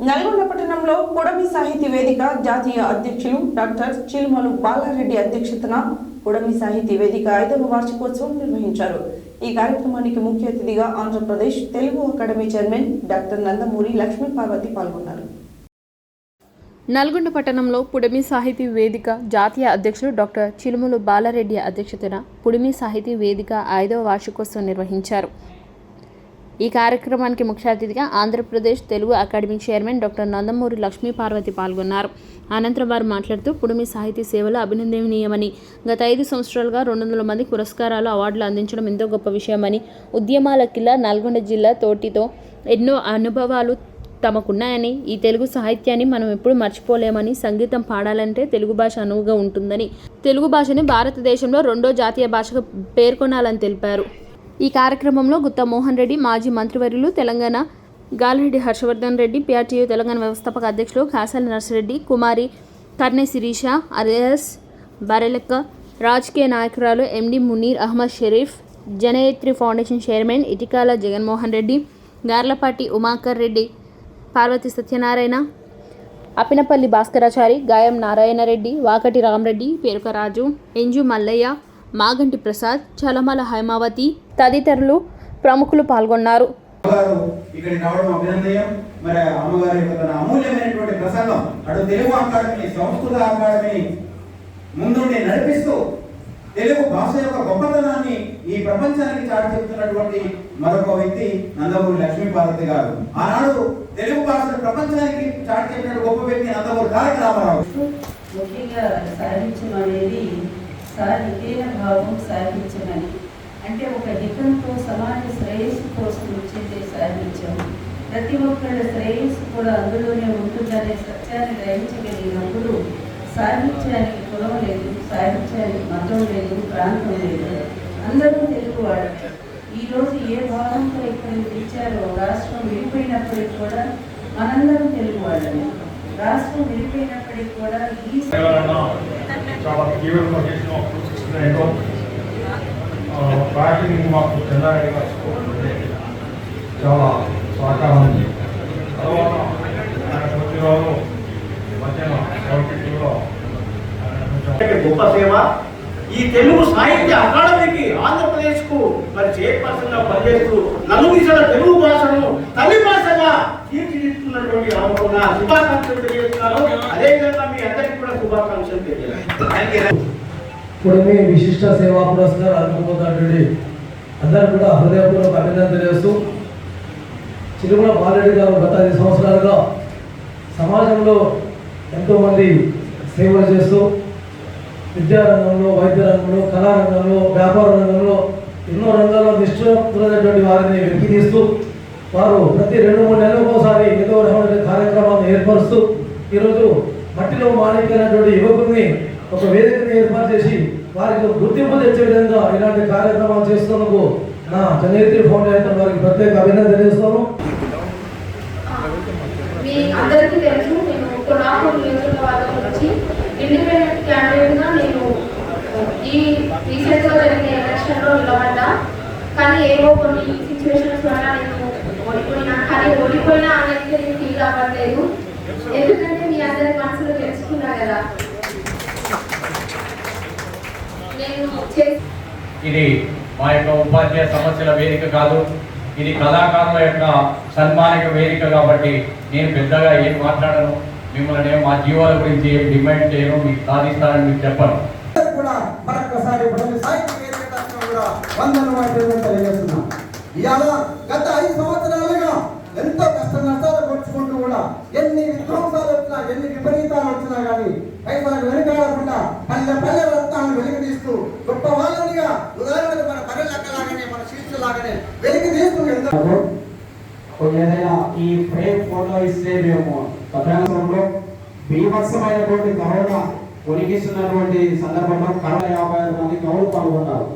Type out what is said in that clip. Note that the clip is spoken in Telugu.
నల్గొండ పట్టణంలో పుడమి సాహితీ వేదిక జాతీయ అధ్యక్షులు డాక్టర్ చిల్మలు బాలారెడ్డి అధ్యక్షతన పుడమి సాహితీ వేదిక ఐదవ వార్షికోత్సవం నిర్వహించారు. ఈ కార్యక్రమానికి ముఖ్య అతిథిగా Andhra Pradesh Telugu academy chairman doctor Nandamuri Lakshmi Parvati పాల్గొన్నారు. నల్గొండ పట్టణంలో పుడమి సాహితీ వేదిక జాతీయ అధ్యక్షుడు డాక్టర్ చిలుములు బాలారెడ్డి అధ్యక్షతన పుడిమి సాహితీ వేదిక ఐదవ వార్షికోత్సవం నిర్వహించారు. ఈ కార్యక్రమానికి ముఖ్య అతిథిగా Andhra Pradesh Telugu academy chairman doctor Nandamuri Lakshmi Parvati పాల్గొన్నారు. అనంతరం వారు మాట్లాడుతూ పుడిమి సాహితీ సేవలు అభినందనీయమని గత ఐదు సంవత్సరాలుగా రెండు వందల మంది పురస్కారాలు అవార్డులు అందించడం ఎంతో గొప్ప విషయమని ఉద్యమాల కిల్లా నల్గొండ జిల్లా తోటితో ఎన్నో అనుభవాలు తమకున్నాయని ఈ తెలుగు సాహిత్యాన్ని మనం ఎప్పుడు మర్చిపోలేమని సంగీతం పాడాలంటే తెలుగు భాష అనువుగా ఉంటుందని తెలుగు భాషని భారతదేశంలో రెండో జాతీయ భాషగా పేర్కొనాలని తెలిపారు. ఈ కార్యక్రమంలో గుత్తా మోహన్ రెడ్డి మాజీ మంత్రివర్యులు తెలంగాణ గాలిరెడ్డి హర్షవర్ధన్ రెడ్డి పిఆర్టీయూ తెలంగాణ వ్యవస్థాపక అధ్యక్షులు కాసాల నర్సిరెడ్డి కుమారి కర్ణె శిరీష అరియస్ బరెలెక్క రాజకీయ నాయకురాలు MD Munir Ahmed Sharif Janayatri foundation chairman Itikala Jaganmohan Reddy Garlapati Umakar Reddy Parvati Satyanarayana Apinapalli Bhaskarachari Gayam Narayanareddy Vakati Rama Reddy పేరుకరాజు ఎంజు Mallayya Maganti Prasad Chalamala Haimavathi తదితరులు ప్రముఖులు పాల్గొన్నారు. అమ్మగారు ఇక్కడికి రావడం అభినందనం మరి అమ్మగారి యొక్క తన అమూల్యమైనటువంటి ప్రసంగం అటు తెలుగు అకాడమీ సంస్కృత అకాడమీ ముందుండి నడిపిస్తూ తెలుగు భాష యొక్క గొప్పతనాన్ని ఈ ప్రపంచానికి చాటి చెబుతున్నటువంటి మరొక వ్యక్తి నందమూరి లక్ష్మీ పార్వతి గారు. ఆనాడు తెలుగు భాషను ప్రపంచానికి చాటి చెప్పిన గొప్ప వ్యక్తి నందమూరి తారక రామారావు. ముఖ్యంగా సాహిత్యం అనేది సాహిత్యన భావం సాహిత్యమని అంటే ఒక హితంతో సమాజ శ్రేయస్సు కోసం వచ్చేదే సాహిత్యం ప్రతి ఒక్కళ్ళ శ్రేయస్సు కూడా అందులోనే ఉంటుందనే సత్యాన్ని గ్రహించగలిగినప్పుడు సాహిత్యానికి కులం లేదు సాహిత్యానికి మతం లేదు ప్రాంతం లేదు. అందరూ తెలుగు వాళ్ళు ఈరోజు ఏ భావంతో ఇక్కడికి తెచ్చారో రాష్ట్రం విడిపోయినప్పటికీ కూడా మనందరం తెలుగు వాళ్ళని రాష్ట్రం విడిపోయినప్పటికీ కూడా ఈ చాలా తీవ్రంగా చేసిన పార్టీని మాకు చెందారెడ్డి గారు. చాలా సహకారం ఉంది తర్వాత ఆయన మధ్యాహ్నం గొప్ప సేవ. ఈ తెలుగు సాహిత్య అకాడమీకి ఆంధ్రప్రదేశ్కు మరి చైర్పర్సన్గా పనిచేస్తూ నలుగురిసల తెలుగు భాషను తల్లి భాషగా తీర్చిదిద్దుతున్నటువంటి ఆమెకున్న శుభాకాంక్షలు తెలియజేస్తున్నారు. అదేవిధంగా మీ అందరికీ కూడా శుభాకాంక్షలు తెలియజేస్తున్నారు. పుడమి విశిష్ట సేవా పురస్కారం అందుకుపోతున్నటువంటి అందరూ కూడా హృదయపూర్వక అభినందన తెలియజేస్తూ చిరుమల బాలరెడ్డి గారు గత ఐదు సంవత్సరాలుగా సమాజంలో ఎంతోమంది సేవలు చేస్తూ విద్యారంగంలో వైద్య రంగంలో కళారంగంలో వ్యాపార రంగంలో ఎన్నో రంగాల్లో నిష్ఠులైనటువంటి వారిని వెలికి తీస్తూ వారు ప్రతి రెండు మూడు నెలలకు ఒకసారి ఏదో రకమైన కార్యక్రమాన్ని ఏర్పరుస్తూ ఈరోజు మట్టిలో మాణిక్యమైనటువంటి యువకుల్ని ఒక వేదికను ఏర్పాటు చేసి వారికి గుర్తింపు తెచ్చే విధంగా ఇలాంటి కార్యక్రమాలు చేస్తున్నందుకు నా జనేత్రి ఫౌండేషన్ వారికి ప్రత్యేక అభినందన తెలియజేస్తాను మీ అందరికీ తెలుసు నేను కొనాపూర్ నియోజకవర్గం నుంచి ఇండిపెండెంట్ క్యాండిడేట్ నేను ఈ రీసెంట్ జరిగిన ఎలక్షన్ నిలబడ్డా. కానీ ఏవో కొన్ని సిచ్యువేషన్స్ వల్ల నేను ఓడిపోయినా కానీ ఓడిపోయినా అనేది నేను ఫీల్ అవ్వట్లేదు. ఎందుకంటే మీ అందరి మనసులో తెలుసుకున్నా కదా నేను చేసి ఇది మా యొక్క ఉపాధ్యాయ సమస్యల వేదిక కాదు. ఇది కళాకారుల యొక్క సన్మానిక వేదిక కాబట్టి నేను పెద్దగా ఏం మాట్లాడను. మిమ్మల్ని మా జీవాల గురించి ఏం డిమాండ్ చేయను. మీకు సాధిస్తానని మీకు చెప్పను. ఇవాళ గత ఐదు సంవత్సరాలుగా ఎంతో కష్ట నష్టాలు కొట్టుకుంటూ కూడా ఎన్ని విధ్వంసాలు వచ్చినా ఎన్ని విపరీతాలు వచ్చినా కానీ పైసలకు వెనుకాడకుండా పల్లె పల్లె రత్నాలను వెలికి తీస్తూ గొప్ప వాళ్ళనిగా ఉదాహరణకు మన పల్లె లెక్కలాగానే మన శీర్షులాగానే వెలికి తీసుకుని ఎంతో. ఏదైనా ఈ ఫ్రేమ్ ఫోటో ఇస్తే మేము భద్రాచలంలో బీభత్సమైనటువంటి కరోనా ఉనికిస్తున్నటువంటి సందర్భంలో కరోనా యాభై ఆరు మంది కౌలు పాల్గొన్నారు.